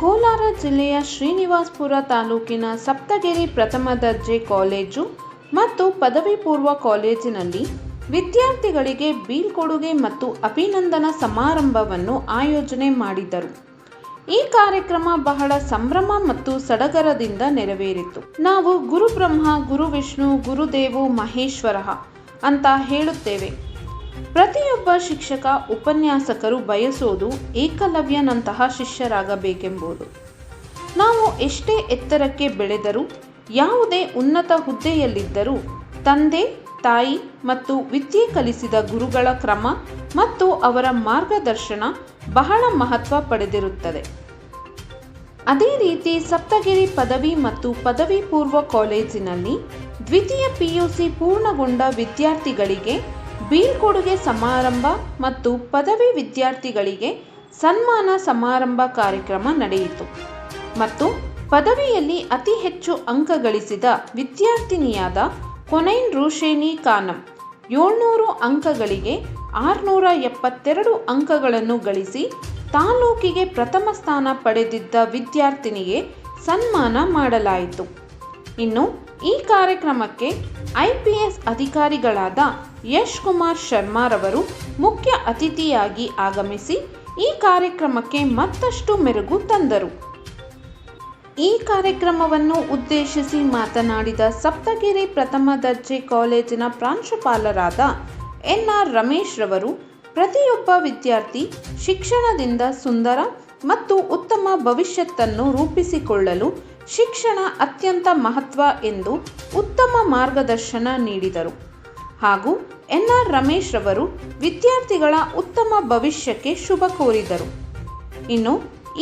ಕೋಲಾರ ಜಿಲ್ಲೆಯ ಶ್ರೀನಿವಾಸ್ಪುರ ತಾಲೂಕಿನ ಸಪ್ತಗಿರಿ ಪ್ರಥಮ ದರ್ಜೆ ಕಾಲೇಜು ಮತ್ತು ಪದವಿ ಪೂರ್ವ ಕಾಲೇಜಿನಲ್ಲಿ ವಿದ್ಯಾರ್ಥಿಗಳಿಗೆ ಬೀಳ್ಕೊಡುಗೆ ಮತ್ತು ಅಭಿನಂದನಾ ಸಮಾರಂಭವನ್ನು ಆಯೋಜನೆ ಮಾಡಿದರು. ಈ ಕಾರ್ಯಕ್ರಮ ಬಹಳ ಸಂಭ್ರಮ ಮತ್ತು ಸಡಗರದಿಂದ ನೆರವೇರಿತು. ನಾವು ಗುರುಬ್ರಹ್ಮ ಗುರು ವಿಷ್ಣು ಗುರುದೇವು ಮಹೇಶ್ವರ ಅಂತ ಹೇಳುತ್ತೇವೆ. ಪ್ರತಿಯೊಬ್ಬ ಶಿಕ್ಷಕ ಉಪನ್ಯಾಸಕರು ಬಯಸೋದು ಏಕಲವ್ಯನಂತಹ ಶಿಷ್ಯರಾಗಬೇಕೆಂಬುದು. ನಾವು ಎಷ್ಟೇ ಎತ್ತರಕ್ಕೆ ಬೆಳೆದರೂ, ಯಾವುದೇ ಉನ್ನತ ಹುದ್ದೆಯಲ್ಲಿದ್ದರೂ, ತಂದೆ, ತಾಯಿ ಮತ್ತು ವಿದ್ಯೆ ಕಲಿಸಿದ ಗುರುಗಳ ಕ್ರಮ ಮತ್ತು ಅವರ ಮಾರ್ಗದರ್ಶನ ಬಹಳ ಮಹತ್ವ ಪಡೆದಿರುತ್ತದೆ. ಅದೇ ರೀತಿ ಸಪ್ತಗಿರಿ ಪದವಿ ಮತ್ತು ಪದವಿ ಪೂರ್ವ ಕಾಲೇಜಿನಲ್ಲಿ ದ್ವಿತೀಯ ಪಿಯುಸಿ ಪೂರ್ಣಗೊಂಡ ವಿದ್ಯಾರ್ಥಿಗಳಿಗೆ ಬೀಳ್ಕೊಡುಗೆ ಸಮಾರಂಭ ಮತ್ತು ಪದವಿ ವಿದ್ಯಾರ್ಥಿಗಳಿಗೆ ಸನ್ಮಾನ ಸಮಾರಂಭ ಕಾರ್ಯಕ್ರಮ ನಡೆಯಿತು. ಮತ್ತು ಪದವಿಯಲ್ಲಿ ಅತಿ ಹೆಚ್ಚು ಅಂಕ ಗಳಿಸಿದ ವಿದ್ಯಾರ್ಥಿನಿಯಾದ ಕೊನೈನ್ ರೂಷೇನಿ ಖಾನಂ ಏಳ್ನೂರು ಅಂಕಗಳಿಗೆ ಆರುನೂರ ಎಪ್ಪತ್ತೆರಡು ಅಂಕಗಳನ್ನು ಗಳಿಸಿ ತಾಲೂಕಿಗೆ ಪ್ರಥಮ ಸ್ಥಾನ ಪಡೆದಿದ್ದ ವಿದ್ಯಾರ್ಥಿನಿಗೆ ಸನ್ಮಾನ ಮಾಡಲಾಯಿತು. ಇನ್ನು ಈ ಕಾರ್ಯಕ್ರಮಕ್ಕೆ ಐಪಿಎಸ್ ಅಧಿಕಾರಿಗಳಾದ ಯಶ್ ಕುಮಾರ್ ಶರ್ಮಾರವರು ಮುಖ್ಯ ಅತಿಥಿಯಾಗಿ ಆಗಮಿಸಿ ಈ ಕಾರ್ಯಕ್ರಮಕ್ಕೆ ಮತ್ತಷ್ಟು ಮೆರುಗು ತಂದರು. ಈ ಕಾರ್ಯಕ್ರಮವನ್ನು ಉದ್ದೇಶಿಸಿ ಮಾತನಾಡಿದ ಸಪ್ತಗಿರಿ ಪ್ರಥಮ ದರ್ಜೆ ಕಾಲೇಜಿನ ಪ್ರಾಂಶುಪಾಲರಾದ ಎನ್ ಆರ್ ರಮೇಶ್ ರವರು, ಪ್ರತಿಯೊಬ್ಬ ವಿದ್ಯಾರ್ಥಿ ಶಿಕ್ಷಣದಿಂದ ಸುಂದರ ಮತ್ತು ಉತ್ತಮ ಭವಿಷ್ಯತ್ತನ್ನು ರೂಪಿಸಿಕೊಳ್ಳಲು ಶಿಕ್ಷಣ ಅತ್ಯಂತ ಮಹತ್ವ ಎಂದು ಉತ್ತಮ ಮಾರ್ಗದರ್ಶನ ನೀಡಿದರು. ಹಾಗೂ ಎನ್ ಆರ್ ರಮೇಶ್ ರವರು ವಿದ್ಯಾರ್ಥಿಗಳ ಉತ್ತಮ ಭವಿಷ್ಯಕ್ಕೆ ಶುಭ ಕೋರಿದರು. ಇನ್ನು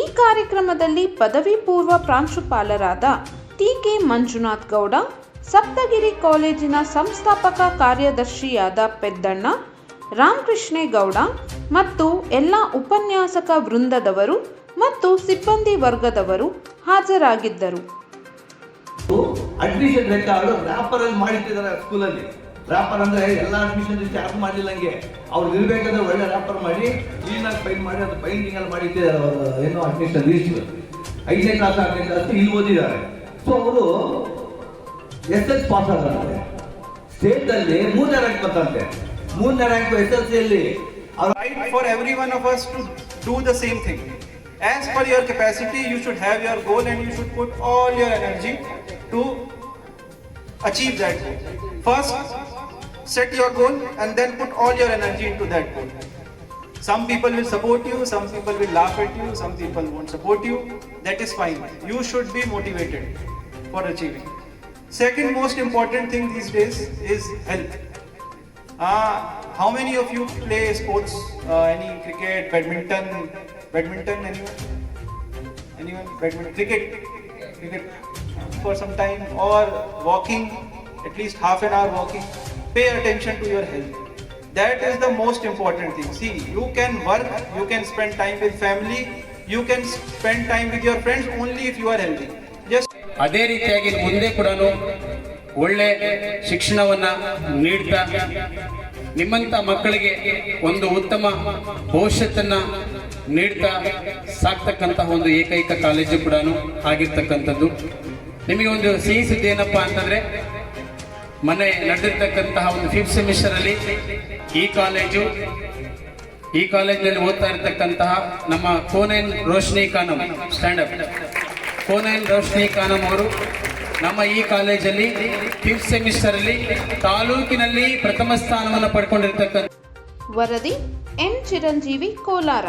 ಈ ಕಾರ್ಯಕ್ರಮದಲ್ಲಿ ಪದವಿ ಪೂರ್ವ ಪ್ರಾಂಶುಪಾಲರಾದ ಟಿ ಕೆ ಮಂಜುನಾಥ್ ಗೌಡ, ಸಪ್ತಗಿರಿ ಕಾಲೇಜಿನ ಸಂಸ್ಥಾಪಕ ಕಾರ್ಯದರ್ಶಿಯಾದ ಪೆದ್ದಣ್ಣ ರಾಮಕೃಷ್ಣೇಗೌಡ ಮತ್ತು ಎಲ್ಲ ಉಪನ್ಯಾಸಕ ವೃಂದದವರು ಮತ್ತು ಸಿಬ್ಬಂದಿ ವರ್ಗದವರು ಹಾಜರಾಗಿದ್ದರು. ಅಡ್ಮಿಷನ್ ಅವರು ರ್ಯಾಪರ್ ಅಲ್ಲಿ ಮಾಡಿಟ್ಟಿದ್ದಾರೆ ಸ್ಕೂಲಲ್ಲಿ ರ್ಯಾಪರ್ ಅಂದ್ರೆ ಎಲ್ಲ ಅಡ್ಮಿಷನ್ ಯಾರು ಮಾಡಿಲ್ಲ ಹಂಗೆ. ಅವ್ರು ಇರ್ಬೇಕಂದ್ರೆ ಒಳ್ಳೆ ರ್ಯಾಪರ್ ಮಾಡಿ ಕ್ಲೀನಾಗಿ ಪೈಂಟ್ ಮಾಡಿ ಅದು ಪೈಂಟಿಂಗ್ ಅಲ್ಲಿ ಮಾಡಿಟ್ಟಿದ್ದಾರೆ ಏನು ಏನೋ ಅಡ್ಮಿಷನ್ ಲೀಸ್ಟ್ ಐದನೇ ಕ್ಲಾಸ್ ಆರನೇ ಕ್ಲಾಸ್ ಇಲ್ಲಿ ಓದಿದ್ದಾರೆ. ಸೊ ಅವರು ಎಸ್ ಎಸ್ ಪಾಸ್ ಆದಂತೆ ಸ್ಟೇಟ್ ಅಲ್ಲಿ ಮೂರನೇ ರ್ಯಾಂಕ್ ಬಂತಂತೆ. ಮೂರನೇ ರ್ಯಾಂಕ್ ಎಸ್ ಎಲ್ ಸಿ ಅಲ್ಲಿ ಅವ್ರು for every one of us to do the same thing. As per your capacity, you should have your goal and you should put all your energy to achieve that goal. First, set your goal and then put all your energy into that goal. Some people will support you, some people will laugh at you, some people won't support you. That is fine. You should be motivated for achieving. Second most important thing these days is health. Uh, how many of you play sports? Uh, any cricket, badminton, badminton? Anyone? Anyone? Badminton, cricket, cricket for some time, or walking, at least half an hour walking. Pay attention to your health. That is the most important thing. See, you can work, you can spend time with family, you can spend time with your friends only if you are healthy. Just ಅದೇ ರೀತಿಯಾಗಿ ಮುಂದೆ ಕೂಡ ಒಳ್ಳೆ ಶಿಕ್ಷಣವನ್ನ ನೀಡ್ತಾ ನಿಮ್ಮಂತ ಮಕ್ಕಳಿಗೆ ಒಂದು ಉತ್ತಮ ಭವಿಷ್ಯತ್ತನ್ನ ನೀಡ್ತಾ ಸಾಕ್ತಕ್ಕಂತಹ ಒಂದು ಏಕೈಕ ಕಾಲೇಜು ಕೂಡ ಆಗಿರ್ತಕ್ಕಂಥದ್ದು. ನಿಮಗೆ ಒಂದು ಸಿಹಿ ಸುದ್ದಿ ಏನಪ್ಪಾ ಅಂತಂದ್ರೆ ಮನೆ ನಡೆದಿರ್ತಕ್ಕಂತಹ ಒಂದು ಫಿಫ್ತ್ ಸೆಮಿಸ್ಟರ್ ಅಲ್ಲಿ ಈ ಕಾಲೇಜು, ಈ ಕಾಲೇಜಿನಲ್ಲಿ ಓದ್ತಾ ಇರತಕ್ಕಂತಹ ನಮ್ಮ ಕೋನೇನ್ ರೋಶ್ನಿ ಖಾನಂ ಸ್ಟ್ಯಾಂಡಪ್ ಕೋನೆನ್ ರೋಶ್ನಿ ಖಾನಂ ಅವರು ನಮ್ಮ ಈ ಕಾಲೇಜಲ್ಲಿ ಫಿಫ್ತ್ ಸೆಮಿಸ್ಟರ್ ಅಲ್ಲಿ ತಾಲೂಕಿನಲ್ಲಿ ಪ್ರಥಮ ಸ್ಥಾನವನ್ನು ಪಡ್ಕೊಂಡಿರ್ತಕ್ಕಂಥ ವರದಿ N Chiranjeevi Kolar.